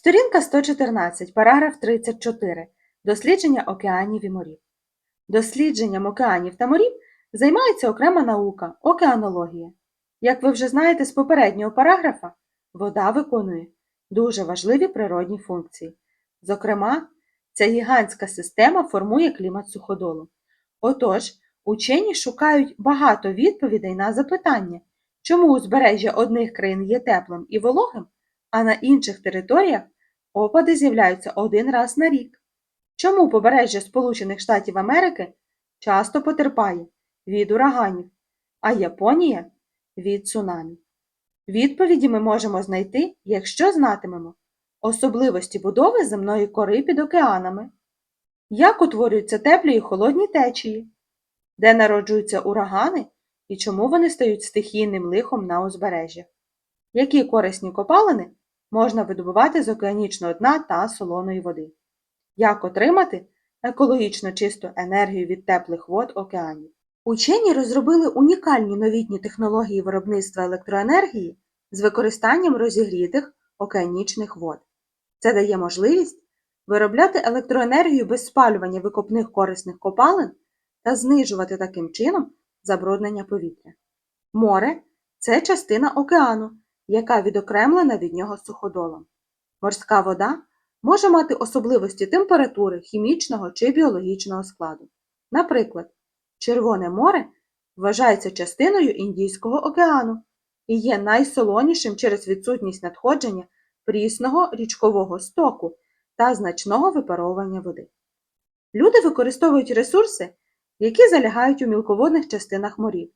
Сторінка 114, параграф 34. Дослідження океанів і морів. Дослідженням океанів та морів займається окрема наука – океанологія. Як ви вже знаєте з попереднього параграфа, вода виконує дуже важливі природні функції. Зокрема, ця гігантська система формує клімат суходолу. Отож, учені шукають багато відповідей на запитання, чому узбережжя одних країн є теплим і вологим, а на інших територіях опади з'являються один раз на рік. Чому побережжя Сполучених Штатів Америки часто потерпає від ураганів, а Японія від цунамі? Відповіді ми можемо знайти, якщо знатимемо особливості будови земної кори під океанами, як утворюються теплі і холодні течії, де народжуються урагани і чому вони стають стихійним лихом на узбережжях, які корисні копалини можна видобувати з океанічного дна та солоної води, як отримати екологічно чисту енергію від теплих вод океанів. Учені розробили унікальні новітні технології виробництва електроенергії з використанням розігрітих океанічних вод. Це дає можливість виробляти електроенергію без спалювання викопних корисних копалин та знижувати таким чином забруднення повітря. Море це частина океану, яка відокремлена від нього суходолом. Морська вода може мати особливості температури, хімічного чи біологічного складу. Наприклад, Червоне море вважається частиною Індійського океану і є найсолонішим через відсутність надходження прісного річкового стоку та значного випаровування води. Люди використовують ресурси, які залягають у мілководних частинах морів.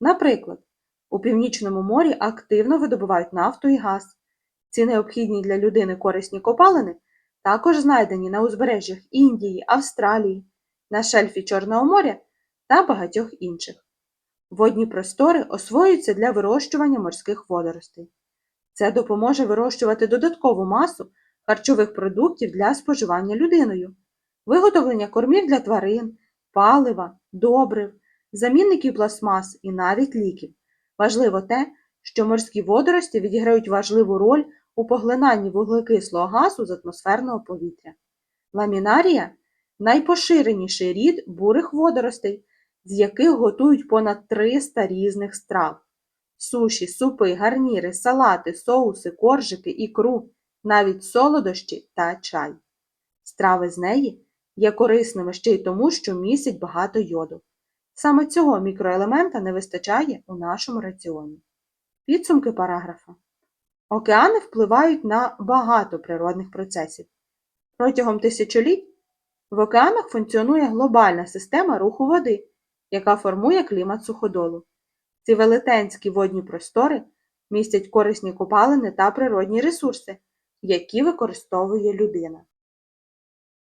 Наприклад, у Північному морі активно видобувають нафту і газ. Ці необхідні для людини корисні копалини також знайдені на узбережжях Індії, Австралії, на шельфі Чорного моря та багатьох інших. Водні простори освоюються для вирощування морських водоростей. Це допоможе вирощувати додаткову масу харчових продуктів для споживання людиною, виготовлення кормів для тварин, палива, добрив, замінників пластмас і навіть ліків. Важливо те, що морські водорості відіграють важливу роль у поглинанні вуглекислого газу з атмосферного повітря. Ламінарія найпоширеніший рід бурих водоростей, з яких готують понад 300 різних страв. Суші, супи, гарніри, салати, соуси, коржики, ікру, навіть солодощі та чай. Страви з неї є корисними ще й тому, що містять багато йоду. Саме цього мікроелемента не вистачає у нашому раціоні. Підсумки параграфа. Океани впливають на багато природних процесів. Протягом тисячоліть в океанах функціонує глобальна система руху води, яка формує клімат суходолу. Ці велетенські водні простори містять корисні копалини та природні ресурси, які використовує людина.